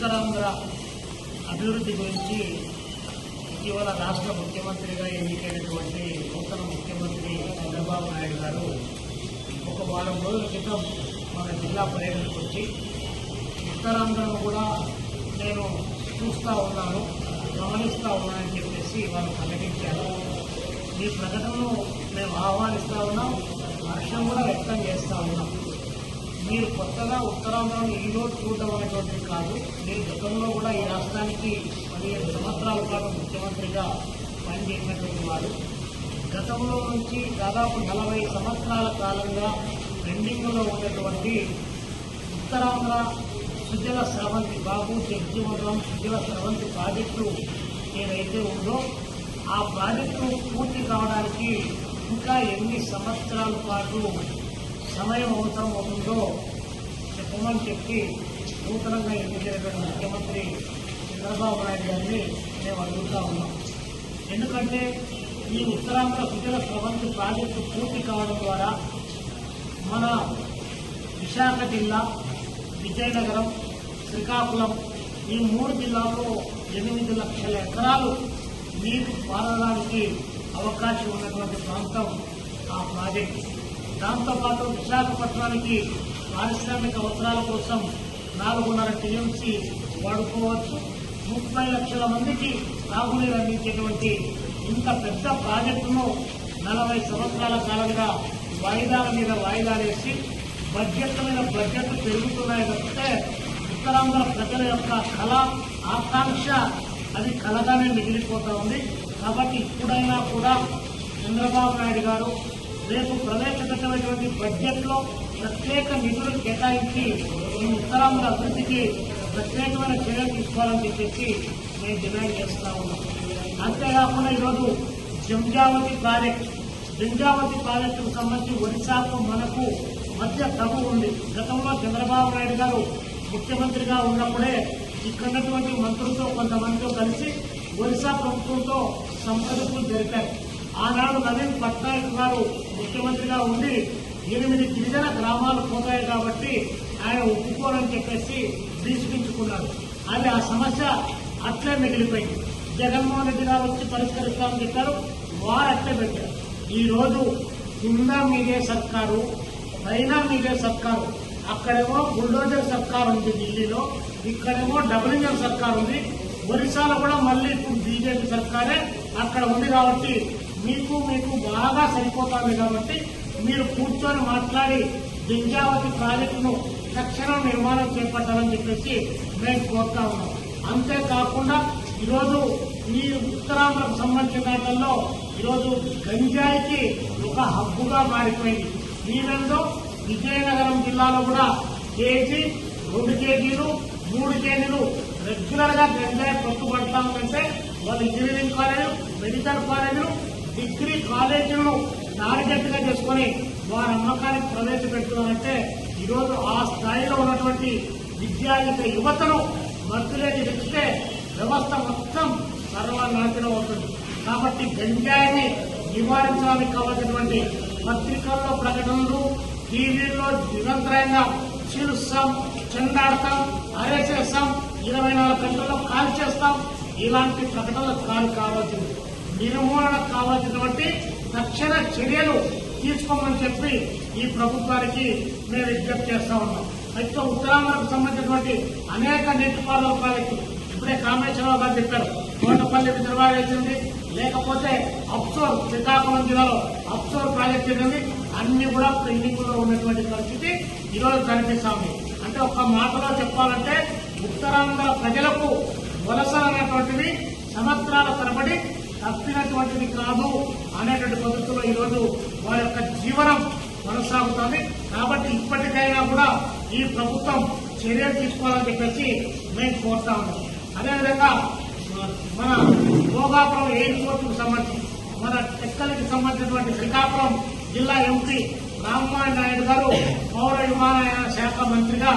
ఉత్తరాంధ్ర అభివృద్ధి గురించి ఇటీవల రాష్ట్ర ముఖ్యమంత్రిగా ఎన్నికైనటువంటి నూతన ముఖ్యమంత్రి చంద్రబాబు నాయుడు గారు ఒక వారం రోజుల క్రితం మన జిల్లా పర్యటనకు వచ్చి ఉత్తరాంధ్రను కూడా నేను చూస్తూ ఉన్నాను గమనిస్తూ ఉన్నానని చెప్పేసి వారు ప్రకటించారు. ఈ ప్రకటనను మేము ఆహ్వానిస్తూ ఉన్నాం హర్షం కూడా వ్యక్తం చేస్తూ ఉన్నాం. మీరు కొత్తగా ఉత్తరాంధ్రను ఈరోజు చూడడం అనేటువంటిది కాదు. మీరు గతంలో కూడా ఈ రాష్ట్రానికి పదిహేను సంవత్సరాల పాటు ముఖ్యమంత్రిగా పనిచేసినటువంటి వారు. గతంలో నుంచి దాదాపు నలభై సంవత్సరాల కాలంగా పెండింగ్లో ఉన్నటువంటి ఉత్తరాంధ్ర సుజల స్రవంతి బాబు జగ్జీవనం సుజల స్రవంతి ప్రాజెక్టు ఏదైతే ఉందో ఆ ప్రాజెక్టు పూర్తి కావడానికి ఇంకా ఎన్ని సంవత్సరాల పాటు సమయం అవసరం అవుతుందో చెప్పమని చెప్పి నూతనంగా ఎన్నికైనటువంటి ముఖ్యమంత్రి చంద్రబాబు నాయుడు గారిని మేము అడుగుతా ఉన్నాం. ఎందుకంటే ఈ ఉత్తరాంధ్ర సుజల స్రవంతి ప్రాజెక్టు పూర్తి కావడం ద్వారా మన విశాఖ జిల్లా విజయనగరం శ్రీకాకుళం ఈ మూడు జిల్లాల్లో ఎనిమిది లక్షల ఎకరాలు నీరు పారడానికి అవకాశం ఉన్నటువంటి ప్రాంతం ఆ ప్రాజెక్టు. దాంతోపాటు విశాఖపట్నానికి పారిశ్రామిక అవసరాల కోసం నాలుగున్నర టీఎంసీ వాడుకోవచ్చు. ముప్పై లక్షల మందికి తాగునీరు అందించేటువంటి ఇంత పెద్ద ప్రాజెక్టును నలభై సంవత్సరాల కాలంగా వాయిదాల మీద వాయిదాలేసి బడ్జెట్ల మీద బడ్జెట్లు పెరుగుతున్నాయి తప్పితే ఉత్తరాంధ్ర ప్రజల యొక్క కళ ఆకాంక్ష అది కలగానే మిగిలిపోతా ఉంది. కాబట్టి ఇప్పుడైనా కూడా చంద్రబాబు నాయుడు గారు రేపు ప్రవేశపెట్టినటువంటి బడ్జెట్లో ప్రత్యేక నిధులు కేటాయించి ఈ ఉత్తరాంధ్ర అభివృద్ధికి ప్రత్యేకమైన చర్యలు తీసుకోవాలని చెప్పేసి మేము డిమాండ్ చేస్తా ఉన్నాను అంతేకాకుండా ఈరోజు జంజావతి ప్రాజెక్ట్ జంజావతి ప్రాజెక్టుకు సంబంధించి ఒడిశాకు మనకు మధ్య తగు ఉంది. గతంలో చంద్రబాబు నాయుడు గారు ముఖ్యమంత్రిగా ఉన్నప్పుడే ఇక్కడ మంత్రులతో కొంతమందితో కలిసి ఒరిస్సా ప్రభుత్వంతో సంప్రదింపులు జరిపారు. ఆనాడు నవీన్ పట్నాయక్ గారు ముఖ్యమంత్రిగా ఉండి ఎనిమిది గిరిజన గ్రామాలు పోతాయి కాబట్టి ఆయన ఒప్పుకోరని చెప్పేసి తీసుకుంటున్నారు అది ఆ సమస్య అట్లే మిగిలిపోయింది. జగన్మోహన్ రెడ్డి గారు వచ్చి పరిష్కరిస్తామని చెప్పారు వారు అట్లే పెట్టారు. ఈరోజు కింద మీదే సర్కారు పైన మీదే సర్కారు. అక్కడేమో బుల్డోజర్ సర్కార్ ఉంది ఢిల్లీలో ఇక్కడేమో డబుల్ ఇంజన్ సర్కార్ ఉంది. ఒరిస్సాలో కూడా మళ్ళీ ఇప్పుడు బీజేపీ సర్కారే అక్కడ ఉంది కాబట్టి మీకు మీకు బాగా సరిపోతుంది కాబట్టి మీరు కూర్చొని మాట్లాడి జంజావతి ప్రాజెక్టును తక్షణం నిర్మాణం చేపట్టాలని చెప్పేసి మేము కోరుతా ఉన్నాం. అంతేకాకుండా ఈరోజు ఈ ఉత్తరాంధ్రకు సంబంధించిన దాంట్లో ఈరోజు గంజాయికి ఒక హబ్బుగా మారిపోయింది. ఈవెందో విజయనగరం జిల్లాలో కూడా కేజీ రెండు కేజీలు మూడు కేజీలు రెగ్యులర్గా గంజాయి పట్టుబడతా ఉందంటే వాళ్ళు ఇంజనీరింగ్ కాలేజీలు మెడికల్ కాలేజీలు డిగ్రీ కాలేజీలను టార్గెట్గా చేసుకొని వారి అమ్మకానికి ప్రవేశపెడుతున్నారంటే ఈరోజు ఆ స్థాయిలో ఉన్నటువంటి విద్యార్థిక యువతను మధ్యలోకి తెచ్చితే వ్యవస్థ మొత్తం సర్వనాశనం అవుతుంది. కాబట్టి గంజాయిని నివారించడానికి కావాల్సినటువంటి పత్రికల్లో ప్రకటనలు టీవీల్లో నిరంతరంగా చీలుస్తాం చెండాడతాం అరేసేస్తాం ఇరవై నాలుగు గంటల్లో కాల్ చేస్తాం. ఇలాంటి ప్రకటనలు కాదు కావాల్సింది. నిర్మూలనకు కావాల్సినటువంటి తక్షణ చర్యలు తీసుకోమని చెప్పి ఈ ప్రభుత్వానికి మేము విజ్ఞప్తి చేస్తా ఉన్నాం. అయితే ఉత్తరాంధ్రకు సంబంధించినటువంటి అనేక నీటిపారుదల ప్రాజెక్టులు ఇప్పుడే కామేశ్వరరావు గారు చెప్పారు కోటపల్లి రిజర్వాయర్ వేసింది లేకపోతే అప్సోర్ శ్రీకాకుళం జిల్లాలో అప్సోర్ ప్రాజెక్ట్ ఉంది అన్ని కూడా పెండింగ్లో ఉన్నటువంటి పరిస్థితి ఈరోజు కనిపిస్తా ఉంది. అంటే ఒక మాటలో చెప్పాలంటే ఉత్తరాంధ్ర ప్రజలకు వలసలు అనేటువంటివి సంవత్సరాల తరబడి తప్పినటువంటిది కాదు అనేటువంటి పద్ధతిలో ఈరోజు వారి యొక్క జీవనం కొనసాగుతుంది. కాబట్టి ఇప్పటికైనా కూడా ఈ ప్రభుత్వం చర్యలు తీసుకోవాలని చెప్పేసి మేము కోరుతా ఉన్నాం. అదేవిధంగా మన భోగాపురం ఎయిర్పోర్ట్కు సంబంధించి మన టెక్కలకి సంబంధించినటువంటి శ్రీకాకుళం జిల్లా ఎంపీ రామ్మోహన్ నాయుడు గారు పౌర విమానయాన శాఖ మంత్రిగా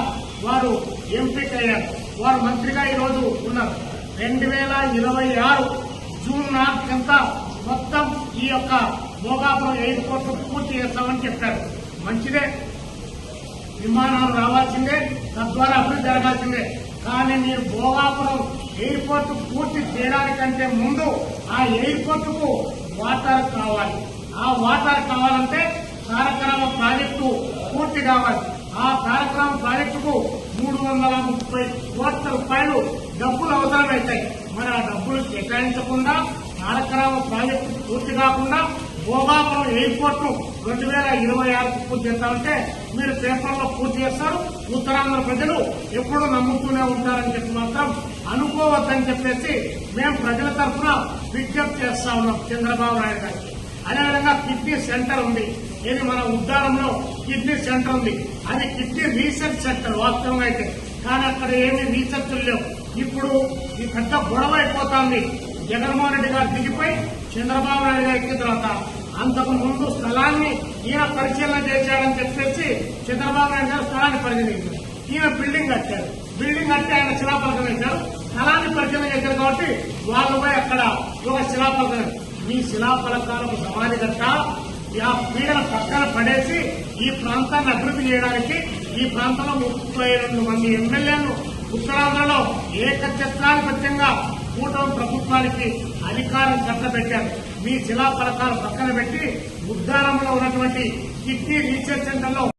వారు ఎంపికయ్యారు. వారు మంత్రిగా ఈరోజు ఉన్నారు. రెండు వేల ఇరవై ఆరు జూన్ నాటికంతా మొత్తం ఈ యొక్క భోగాపురం ఎయిర్పోర్ట్ పూర్తి చేస్తామని చెప్పారు. మంచిదే. విమానాలు రావాల్సిందే తద్వారా అభివృద్ధి జరగాల్సిందే. కానీ మీరు భోగాపురం ఎయిర్పోర్ట్ పూర్తి చేయడానికంటే ముందు ఆ ఎయిర్పోర్టుకు వాటర్ కావాలి. ఆ వాటర్ కావాలంటే కార్యక్రమ ప్రాజెక్టు పూర్తి కావాలి. ఆ కార్యక్రమ ప్రాజెక్టుకు మూడు వందల ముప్పై కోట్ల రూపాయలు డబ్బులు అవసరమవుతాయి. మన డబ్బులు కేటాయించకుండా తారకరామ ప్రాజెక్టు పూర్తి కాకుండా భోగాపురం ఎయిర్పోర్ట్ను రెండు వేల ఇరవై ఆరుకు పూర్తి చేస్తామంటే మీరు పేపర్లో పూర్తి చేస్తారు. ఉత్తరాంధ్ర ప్రజలు ఎప్పుడు నమ్ముతూనే ఉంటారని చెప్పి మాత్రం అనుకోవద్దని చెప్పేసి మేము ప్రజల తరఫున విజ్ఞప్తి చేస్తా ఉన్నాం చంద్రబాబు నాయుడు గారికి. అదేవిధంగా కిడ్నీ సెంటర్ ఉంది. ఇది మన ఉద్దానంలో కిడ్నీ సెంటర్ ఉంది. అది కిడ్నీ రీసెర్చ్ సెంటర్ వాస్తవంగా అయితే. కానీ అక్కడ ఏమీ రీసెర్చ్ లేవు. ఇప్పుడు ఈ పెద్ద గొడవ అయిపోతుంది. జగన్మోహన్ రెడ్డి గారు దిగిపోయి చంద్రబాబు నాయుడు గారు ఎక్కిన తర్వాత అంతకు ముందు స్థలాన్ని ఈయన పరిశీలన చేశాడని చెప్పేసి చంద్రబాబు నాయుడు గారు స్థలాన్ని పరిశీలించారు. ఈయన బిల్డింగ్ కట్టారు. బిల్డింగ్ కట్టి ఆయన శిలాపలకం వేశారు. స్థలాన్ని పరిశీలన చేశారు కాబట్టి వాళ్ళు పోయి అక్కడ ఒక శిలాపలకం ఈ శిలాఫలకాలకు సమాధి కట్ట ఆ పీడన పక్కన పడేసి ఈ ప్రాంతాన్ని అభివృద్ధి చేయడానికి ఈ ప్రాంతంలో ముప్పై రెండు మంది ఎమ్మెల్యేలు ఉత్తరాంధ్రలో ఏకఛత్రాధిపత్యంగా కూటమి ప్రభుత్వానికి అధికారం కట్టబెట్టారు మీ శిలా ఫలకాలు పక్కన పెట్టి ఉద్దారంలో ఉన్నటువంటి కిడ్నీ రీసెర్చ్ సెంటర్లో